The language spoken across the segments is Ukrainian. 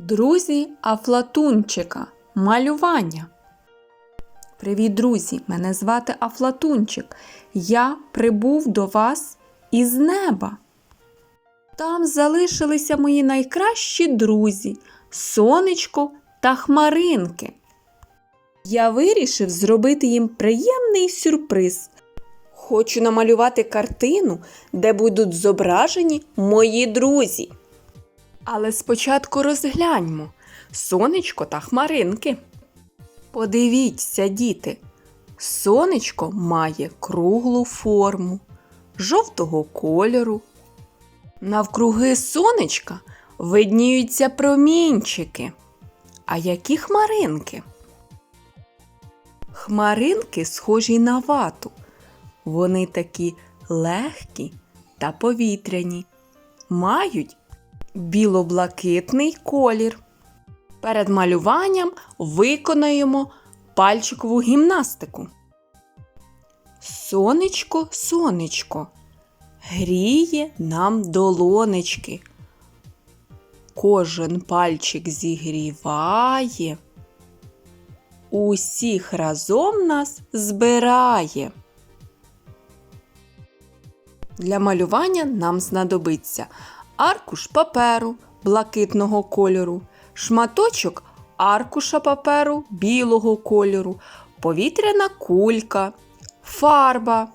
Друзі Афлатунчика. Малювання. Привіт, друзі! Мене звати Афлатунчик. Я прибув до вас із неба. Там залишилися мої найкращі друзі сонечко та хмаринки. Я вирішив зробити їм приємний сюрприз. Хочу намалювати картину, де будуть зображені мої друзі. Але спочатку розгляньмо сонечко та хмаринки. Подивіться, діти, сонечко має круглу форму, жовтого кольору. Навкруги сонечка видніються промінчики. А які хмаринки? Хмаринки схожі на вату. Вони такі легкі та повітряні, мають біло-блакитний колір. Перед малюванням виконаємо пальчикову гімнастику. Сонечко, сонечко, гріє нам долонечки. Кожен пальчик зігріває, усіх разом нас збирає. Для малювання нам знадобиться аркуш паперу блакитного кольору, шматочок аркуша паперу білого кольору, повітряна кулька, фарба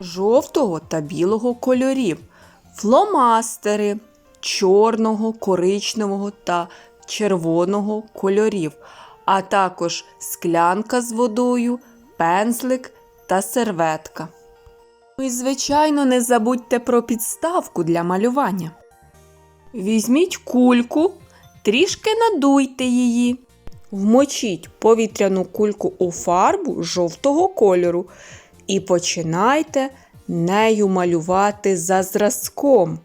жовтого та білого кольорів, фломастери чорного, коричневого та червоного кольорів, а також склянка з водою, пензлик та серветка. Ну І, звичайно, не забудьте про підставку для малювання. Візьміть кульку, трішки надуйте її. Вмочіть повітряну кульку у фарбу жовтого кольору і починайте нею малювати за зразком.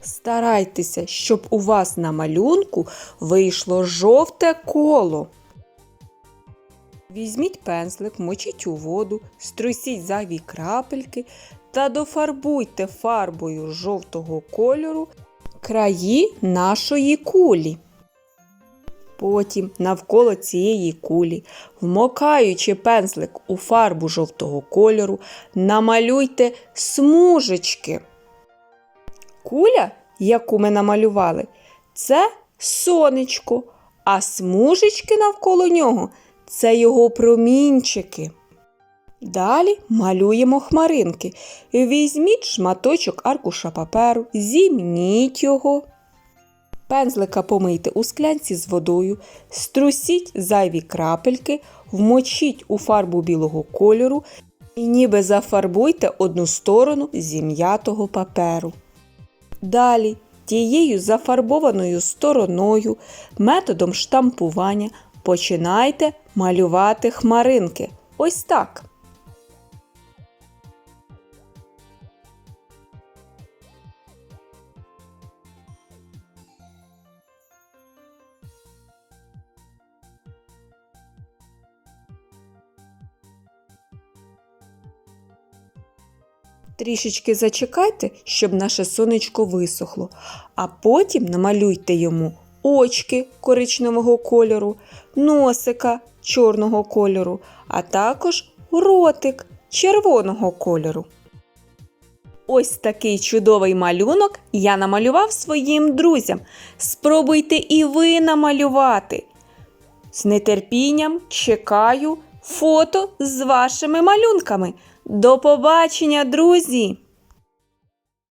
Старайтеся, щоб у вас на малюнку вийшло жовте коло. Візьміть пензлик, мочіть у воду, струсіть зайві крапельки та дофарбуйте фарбою жовтого кольору краї нашої кулі. Потім навколо цієї кулі, вмокаючи пензлик у фарбу жовтого кольору, намалюйте смужечки. Куля, яку ми намалювали, це сонечко, а смужечки навколо нього це його промінчики. Далі малюємо хмаринки. Візьміть шматочок аркуша паперу, зімніть його. Пензлика помийте у склянці з водою, струсіть зайві крапельки, вмочіть у фарбу білого кольору і ніби зафарбуйте одну сторону зім'ятого паперу. Далі тією зафарбованою стороною методом штампування починайте малювати хмаринки. Ось так. Трішечки зачекайте, щоб наше сонечко висохло, а потім намалюйте йому очки коричневого кольору, носика чорного кольору, а також ротик червоного кольору. Ось такий чудовий малюнок я намалював своїм друзям. Спробуйте і ви намалювати. З нетерпінням чекаю фото з вашими малюнками. До побачення, друзі!